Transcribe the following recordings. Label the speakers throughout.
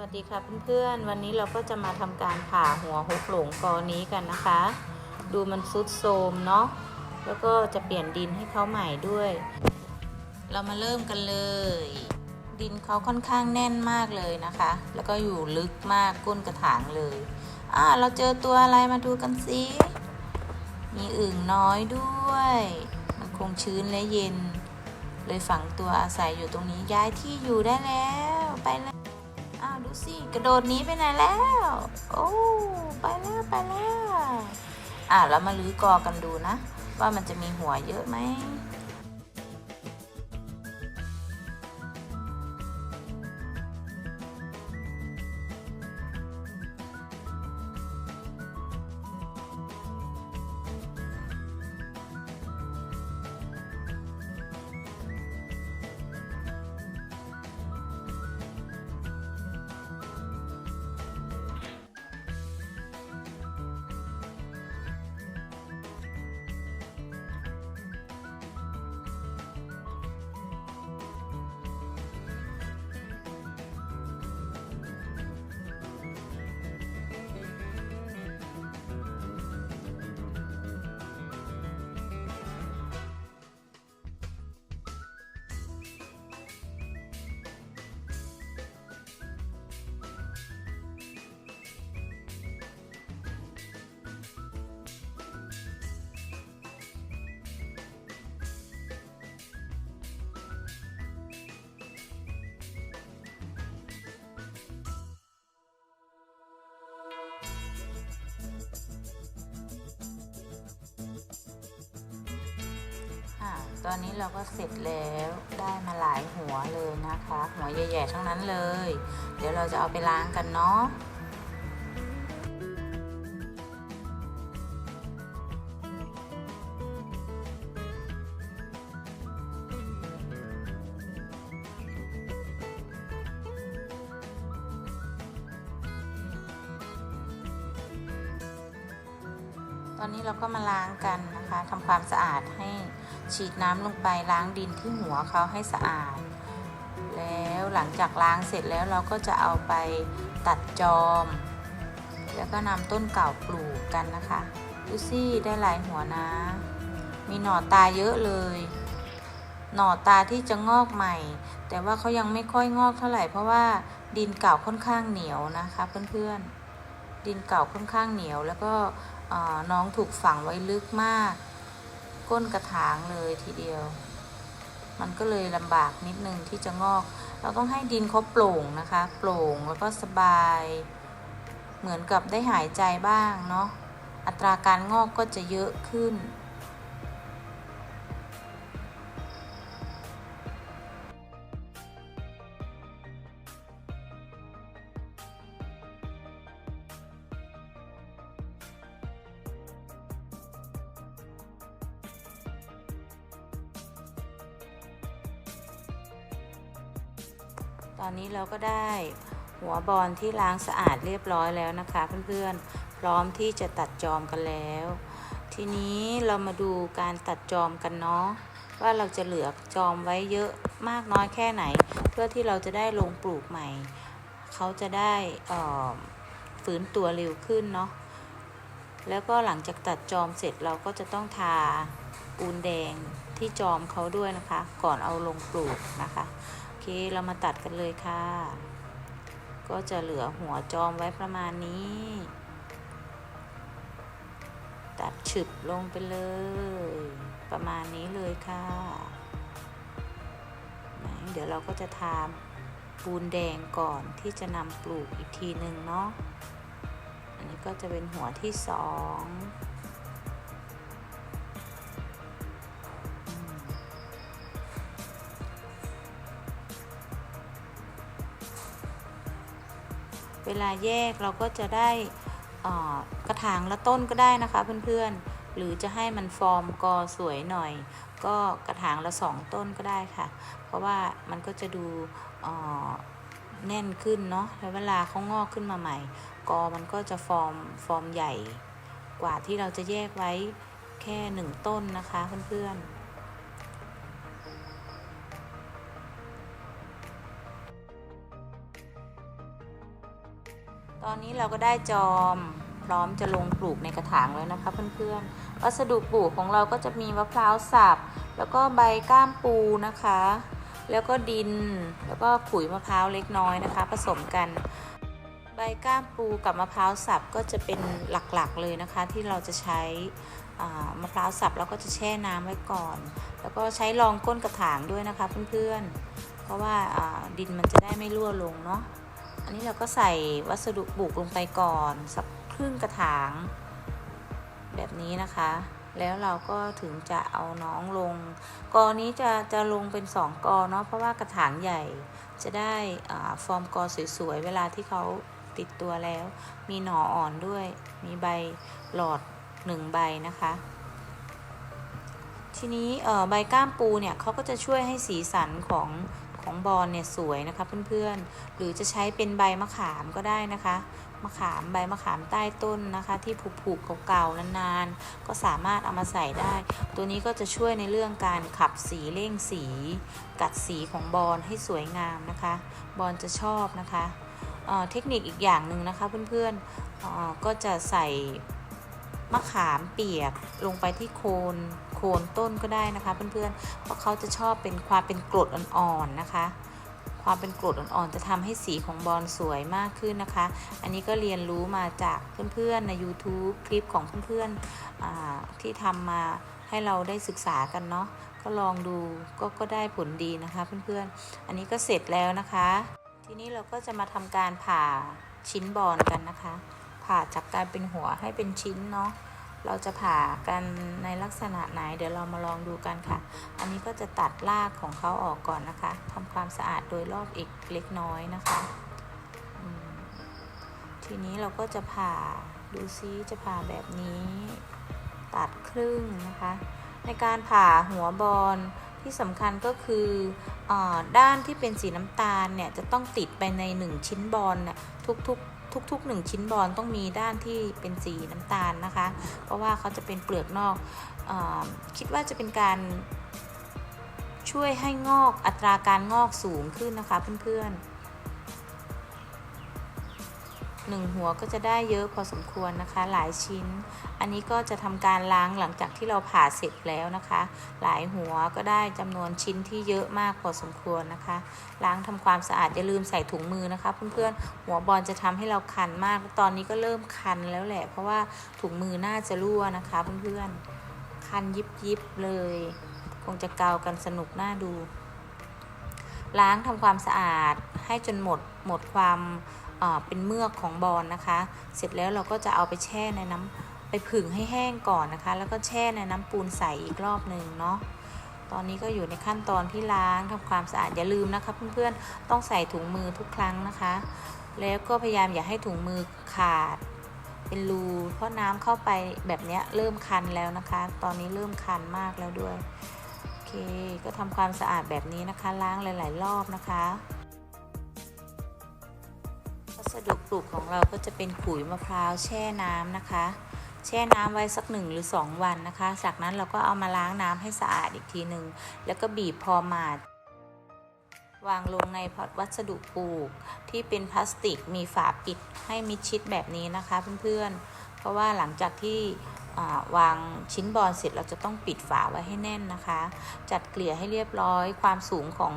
Speaker 1: วัสดีค่ะเพื่อนๆ วันนี้เราก็จะมาทำการผ่าหัวหกหลงกอนี้กันนะคะ ดูมันซุดโทมเนาะแล้วก็จะเปลี่ยนดินให้เขาใหม่ด้วย เรามาเริ่มกันเลย ดินเขาค่อนข้างแน่นมากเลยนะคะ แล้วก็อยู่ลึกมากก้นกระถางเลยอ่าเราเจอตัวอะไรมาดูกันสิมีอึ่งน้อยด้วย มันคงชื้นและเย็น เลยฝังตัวอาศัยอยู่ตรงนี้ย้ายที่อยู่ได้แล้วไปแล้ว สิ กระโดดหนีไปไหนแล้ว โอ้ ไปแล้วไปแล้ว อ่าเรามาลื้อกอกันดูนะ ว่ามันจะมีหัวเยอะไหม ตอนนี้เราก็เสร็จแล้วได้มาหลายหัวเลยนะคะ หัวใหญ่ๆทั้งนั้นเลย เดี๋ยวเราจะเอาไปล้างกันเนาะ ตอนนี้เราก็มาล้างกันนะคะทำความสะอาดให้ฉีดน้ำลงไปล้างดินที่หัวเขาให้สะอาด แล้วหลังจากล้างเสร็จแล้วเราก็จะเอาไปตัดจอม แล้วก็นำต้นเก่าปลูกกันนะคะดูสิได้หลายหัวนะ มีหน่อตาเยอะเลย หน่อตาที่จะงอกใหม่ แต่ว่าเขายังไม่ค่อยงอกเท่าไหร่เพราะว่าดินเก่าค่อนข้างเหนียวนะคะเพื่อนๆดินเก่าค่อนข้างเหนียวแล้วก็ น้องถูกฝังไว้ลึกมาก ก้นกระถางเลยทีเดียว มันก็เลยลำบากนิดนึงที่จะงอก เราต้องให้ดินเขาโปร่งนะคะ โปร่งแล้วก็สบาย เหมือนกับได้หายใจบ้างเนาะอัตราการงอกก็จะเยอะขึ้น ตอนนี้เราก็ได้หัวบอลที่ล้างสะอาดเรียบร้อยแล้วนะคะเพื่อนๆ พร้อมที่จะตัดจอมกันแล้ว ทีนี้เรามาดูการตัดจอมกันเนาะว่าเราจะเหลือจอมไว้เยอะมากน้อยแค่ไหน เพื่อที่เราจะได้ลงปลูกใหม่ เขาจะได้เอ่อฟื้นตัวเร็วขึ้นเนาะแล้วก็หลังจากตัดจอมเสร็จเราก็จะต้องทาปูนแดงที่จอมเขาด้วยนะคะ ก่อนเอาลงปลูกนะคะ เคเรามาตัดกันเลยค่ะ ก็จะเหลือหัวจอมไว้ประมาณนี้ ตัดฉึบลงไปเลย ประมาณนี้เลยค่ะเดี๋ยวเราก็จะทาปูนแดงก่อนที่จะนำปลูกอีกทีหนึ่งเนาะ อันนี้ก็จะเป็นหัวที่สอง เวลาแยกเราก็จะได้กระถางละต้นก็ได้นะคะเพื่อนๆ หรือจะให้มันฟอร์มกอสวยหน่อย ก็กระถางละสองต้นก็ได้ค่ะ เพราะว่ามันก็จะดูแน่นขึ้นเนาะแล้วเวลาเขางอกขึ้นมาใหม่ กอมันก็จะฟอร์มฟอร์มใหญ่ กว่าที่เราจะแยกไว้แค่หนึ่งต้นนะคะเพื่อนๆ ตอนนี้เราก็ได้จอมพร้อมจะลงปลูกในกระถางแล้วนะคะเพื่อนๆ วัสดุปลูกของเราก็จะมีมะพร้าวสับ แล้วก็ใบก้ามปูนะคะ แล้วก็ดิน แล้วก็ขุยมะพร้าวเล็กน้อยนะคะ ผสมกัน ใบก้ามปูกับมะพร้าวสับก็จะเป็นหลักๆเลยนะคะ ที่เราจะใช้มะพร้าวสับแล้วก็จะแช่น้ำไว้ก่อน แล้วก็ใช้รองก้นกระถางด้วยนะคะเพื่อนๆ เพราะว่าอ่าดินมันจะได้ไม่รั่วลงเนาะ อันนี้เราก็ใส่วัสดุปลูกลงไปก่อน สักครึ่งกระถาง แบบนี้นะคะ แล้วเราก็ถึงจะเอาน้องลง กอนี้จะจะลงเป็นสองกอเนาะเพราะว่ากระถางใหญ่ จะได้อฟอร์มกอสวยๆ เวลาที่เขาติดตัวแล้ว มีหน่ออ่อนด้วย มีใบหลอดหนึ่งใบนะคะ ทีนี้ใบก้ามปูเนี่ยเขาก็จะช่วยให้สีสันของ ของบอลเนี่ยสวยนะคะเพื่อนๆ หรือจะใช้เป็นใบมะขามก็ได้นะคะ มะขามใบมะขามใต้ต้นนะคะ ที่ผุๆเก่าๆนานๆ ก็สามารถเอามาใส่ได้ ตัวนี้ก็จะช่วยในเรื่องการขับสีเร่งสี กัดสีของบอลให้สวยงามนะคะ บอลจะชอบนะคะเเทคนิคอีกอย่างหนึ่งนะคะเพื่อนๆก็จะใส่มะขามเปียกลงไปที่โคน โคนต้นก็ได้นะคะ เพื่อนๆ เพราะเขาจะชอบเป็นความเป็นกรดอ่อนๆนะคะ ความเป็นกรดอ่อนๆจะทำให้สีของบอลสวยมากขึ้นนะคะ อันนี้ก็เรียนรู้มาจากเพื่อนๆใน YouTube คลิปของเพื่อนๆที่ทำมาให้เราได้ศึกษากันเนาะก็ลองดูก็ก็ได้ผลดีนะคะเพื่อนๆ อันนี้ก็เสร็จแล้วนะคะ ทีนี้เราก็จะมาทำการผ่าชิ้นบอลกันนะคะ ผ่าจากการเป็นหัวให้เป็นชิ้นเนาะ เราจะผ่ากันในลักษณะไหน เดี๋ยวเรามาลองดูกันค่ะ อันนี้ก็จะตัดรากของเขาออกก่อนนะคะทำความสะอาดโดยรอบอีกเล็กน้อยนะคะทีนี้เราก็จะผ่าดูซิจะผ่าแบบนี้ ตัดครึ่งนะคะ ในการผ่าหัวบอลที่สำคัญก็คืออด้านที่เป็นสีน้ำตาลเนี่ยจะต้องติดไปในหนึ่งชิ้นบอลเนี่ยทุกๆ ทุกๆหนึ่งชิ้นบอลต้องมีด้านที่เป็นสีน้ำตาลนะคะ เพราะว่าเขาจะเป็นเปลือกนอกอคิดว่าจะเป็นการช่วยให้งอกอัตราการงอกสูงขึ้นนะคะเพื่อนๆ หนึ่งหัวก็จะได้เยอะพอสมควรนะคะ หลายชิ้น อันนี้ก็จะทำการล้างหลังจากที่เราผ่าเสร็จแล้วนะคะ หลายหัวก็ได้จำนวนชิ้นที่เยอะมากพอสมควรนะคะ ล้างทำความสะอาดอย่าลืมใส่ถุงมือนะคะ เพื่อนๆหัวบอลจะทำให้เราคันมาก ตอนนี้ก็เริ่มคันแล้วแหละ เพราะว่าถุงมือน่าจะรั่วนะคะเพื่อนๆคันยิบยิบๆเลย คงจะเกากันสนุกน่าดู ล้างทำความสะอาดให้จนหมดหมดความ เป็นเมือกของบอลนะคะ เสร็จแล้วเราก็จะเอาไปแช่ในน้ำไปผึ่งให้แห้งก่อนนะคะ แล้วก็แช่ในน้ำปูนใสอีกรอบหนึ่งเนาะตอนนี้ก็อยู่ในขั้นตอนที่ล้างทำความสะอาดอย่าลืมนะคะเพื่อนๆต้องใส่ถุงมือทุกครั้งนะคะ แล้วก็พยายามอย่าให้ถุงมือขาดเป็นรูเพราะน้ำเข้าไปแบบนี้เริ่มคันแล้วนะคะ ตอนนี้เริ่มคันมากแล้วด้วย โอเค ก็ทำความสะอาดแบบนี้นะคะ ล้างหลาย ๆ รอบนะคะ สดุปลูกของเราก็จะเป็นขุยมะพร้าวแช่น้ำนะคะ แช่น้ำไว้สักหนึ่งหรือ 2 วันนะคะ จากนั้นเราก็เอามาล้างน้ำให้สะอาดอีกทีหนึ่งแล้วก็บีบพอหมาดวางลงในพอตวัสดุปลูกที่เป็นพลาสติกมีฝาปิดให้มิดชิดแบบนี้นะคะเพื่อนๆ เพราะว่าหลังจากที่วางชิ้นบอลเสร็จเราจะต้องปิดฝาไว้ให้แน่นนะคะ จัดเกลี่ยให้เรียบร้อย ความสูงของ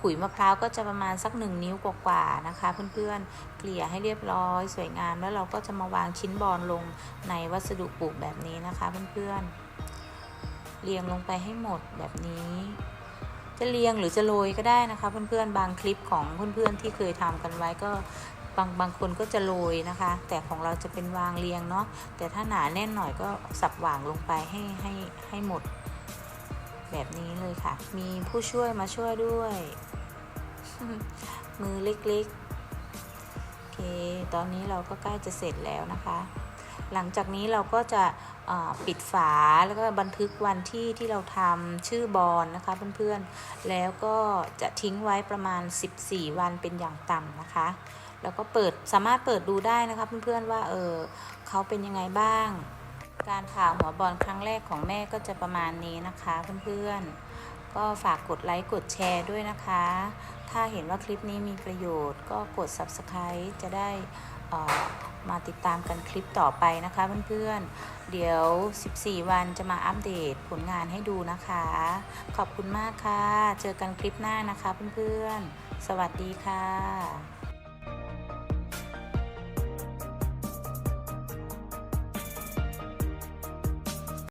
Speaker 1: ขุยมะพร้าวก็จะประมาณสักหนึ่งนิ้วกว่าๆนะคะ เพื่อนๆ เกลี่ยให้เรียบร้อย สวยงามแล้วเราก็จะมาวางชิ้นบอลลงในวัสดุปลูกแบบนี้นะคะ เพื่อนๆ เรียงลงไปให้หมดแบบนี้ จะเรียงหรือจะโรยก็ได้นะคะ เพื่อนๆ บางคลิปของเพื่อนๆที่เคยทำกันไว้ก็บางบางคนก็จะโรยนะคะ แต่ของเราจะเป็นวางเรียงเนาะแต่ถ้าหนาแน่นหน่อยก็สับหว่างลงไปให้ให้ให้หมด แบบนี้เลยค่ะ มีผู้ช่วยมาช่วยด้วย มือเล็กๆ โอเค ตอนนี้เราก็ใกล้จะเสร็จแล้วนะคะ หลังจากนี้เราก็จะปิดฝาแล้วก็บันทึกวันที่ที่เราทำชื่อบอลนะคะเพื่อนๆ แล้วก็จะทิ้งไว้ประมาณ 14 วันเป็นอย่างต่ำนะคะ แล้วก็เปิดสามารถเปิดดูได้นะคะเพื่อนๆว่าเออเขาเป็นยังไงบ้าง การผ่าหัวบอลครั้งแรกของแม่ก็จะประมาณนี้นะคะเพื่อนๆ ก็ฝากกดไลค์กดแชร์ด้วยนะคะ ถ้าเห็นว่าคลิปนี้มีประโยชน์ก็กด Subscribe จะได้มาติดตามกันคลิปต่อไปนะคะเพื่อนๆ เดี๋ยว 14 วันจะมาอัปเดตผลงานให้ดูนะคะ ขอบคุณมากค่ะ เจอกันคลิปหน้านะคะเพื่อนๆ สวัสดีค่ะ